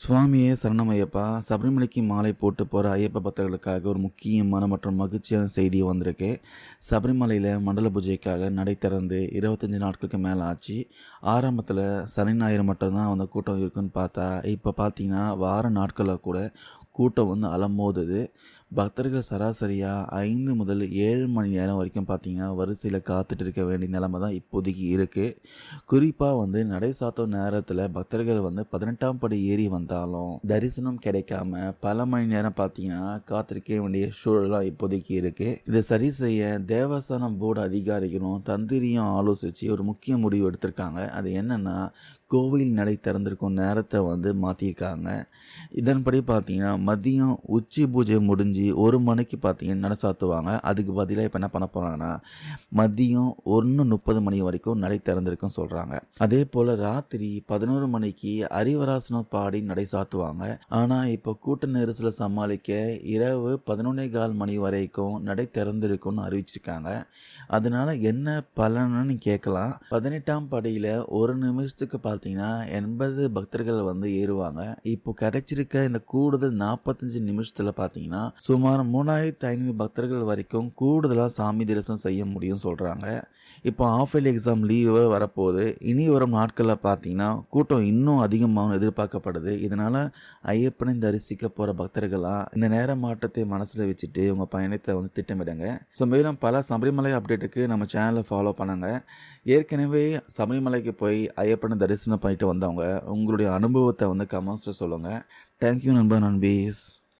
சுவாமியே சரணமையப்பா. சபரிமலைக்கு மாலை போட்டு போகிற ஐயப்ப பக்தர்களுக்காக ஒரு முக்கியமான மற்றும் மகிழ்ச்சியான செய்தி வந்திருக்கு. சபரிமலையில் மண்டல பூஜைக்காக நடை திறந்து இருபத்தஞ்சி நாட்களுக்கு மேலே ஆச்சு. ஆரம்பத்தில் சனி ஞாயிறு மட்டும்தான் அந்த கூட்டம் இருக்குன்னு பார்த்தா இப்போ பார்த்தீங்கன்னா வார நாட்களில் கூட கூட்டம் வந்து அலமோதுது பக்தர்கள் சராசரியாக ஐந்து முதல் ஏழு மணி நேரம் வரைக்கும் பார்த்தீங்கன்னா வரிசையில் காத்துட்டு இருக்க வேண்டிய நிலைமை தான் இப்போதைக்கு இருக்குது குறிப்பாக வந்து நடை சாத்தும் நேரத்தில் பக்தர்கள் வந்து பதினெட்டாம் படி ஏறி வந்தாலும் தரிசனம் கிடைக்காம பல மணி நேரம் பார்த்தீங்கன்னா காத்திருக்க வேண்டிய சூழலாம் இப்போதைக்கு இருக்குது இதை சரி செய்ய தேவஸ்தானம் போர்டு அதிகாரிகளும் தந்திரியும் ஆலோசித்து ஒரு முக்கிய முடிவு எடுத்திருக்காங்க. அது என்னென்னா கோவில் நடை திறந்திருக்கும் நேரத்தை வந்து மாற்றியிருக்காங்க இதன்படி பார்த்தீங்கன்னா மதியம் உச்சி பூஜை முடிஞ்சு ஒரு மணிக்கு பார்த்தீங்கன்னா நடை சாத்துவாங்க. அதுக்கு பதிலாக இப்போ என்ன பண்ண போகிறாங்கன்னா மதியம் ஒன்று முப்பது மணி வரைக்கும் நடை திறந்திருக்கும் சொல்கிறாங்க அதே போல் ராத்திரி பதினோரு மணிக்கு அரிவராசனம் பாடி நடை சாத்துவாங்க. ஆனால் இப்போ கூட்ட நெரிசலை சமாளிக்க இரவு பதினொன்னே கால் மணி வரைக்கும் நடை திறந்திருக்கும்னு அறிவிச்சிருக்காங்க. அதனால் என்ன பலன்னு கேட்கலாம் பதினெட்டாம் படியில் ஒரு நிமிஷத்துக்கு பார்த்தீங்கன்னா எண்பது பக்தர்கள் வந்து ஏறுவாங்க. இப்போ கிடைச்சிருக்க இந்த கூடுதல் நாற்பத்தஞ்சு நிமிஷத்தில் பார்த்தீங்கன்னா சுமார் மூணாயிரத்து ஐநூறு பக்தர்கள் வரைக்கும் கூடுதலாக சாமி தரிசனம் செய்ய முடியும் சொல்கிறாங்க இப்போ ஆஃப் இயர்லி எக்ஸாம் லீவு வரப்போகுது. இனி வரும் நாட்களில் பார்த்தீங்கன்னா கூட்டம் இன்னும் அதிகமாகவும் எதிர்பார்க்கப்படுது. இதனால் ஐயப்பனை தரிசிக்க போகிற பக்தர்களாக இந்த நேர மாற்றத்தை மனசில் வச்சுட்டு உங்கள் பயணத்தை வந்து திட்டமிடுங்க. ஸோ மேலும் பல சபரிமலை அப்டேட்டுக்கு நம்ம சேனலை ஃபாலோ பண்ணாங்க. ஏற்கனவே சபரிமலைக்கு போய் ஐயப்பனை தரிசனம் பண்ணிட்டு வந்தவங்க உங்களுடைய அனுபவத்தை வந்து கமெண்ட்ஸில் சொல்லுங்கள் தேங்க்யூ நண்பர் நண்பீஸ்.